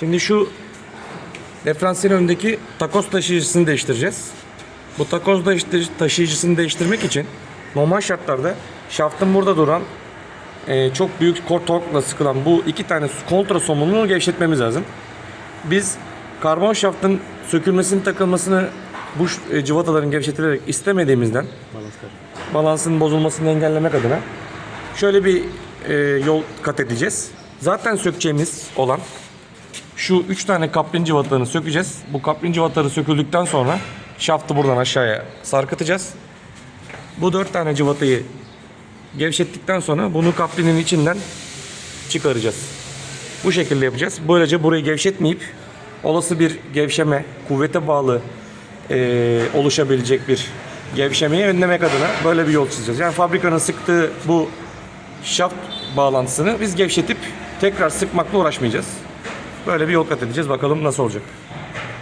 Şimdi şu diferansiyelin önündeki takoz taşıyıcısını değiştireceğiz. Bu takoz taşıyıcısını değiştirmek için normal şartlarda şaftın burada duran e, çok büyük kor torkla sıkılan bu iki tane kontra somununu gevşetmemiz lazım. Biz karbon şaftın sökülmesini takılmasını bu e, cıvataların gevşetilerek istemediğimizden balansın bozulmasını engellemek adına şöyle bir e, yol kat edeceğiz. Zaten sökeceğimiz olan şu 3 tane kaplin cıvatalarını sökeceğiz. Bu kaplin cıvataları söküldükten sonra şaftı buradan aşağıya sarkıtacağız. Bu 4 tane cıvatayı gevşettikten sonra bunu kaplinin içinden çıkaracağız. Bu şekilde yapacağız. Böylece burayı gevşetmeyip olası bir gevşeme, kuvvete bağlı eee, oluşabilecek bir gevşemeyi önlemek adına böyle bir yol çizeceğiz. Yani fabrikanın sıktığı bu şaft bağlantısını biz gevşetip tekrar sıkmakla uğraşmayacağız. Böyle bir yol kat edeceğiz. Bakalım nasıl olacak.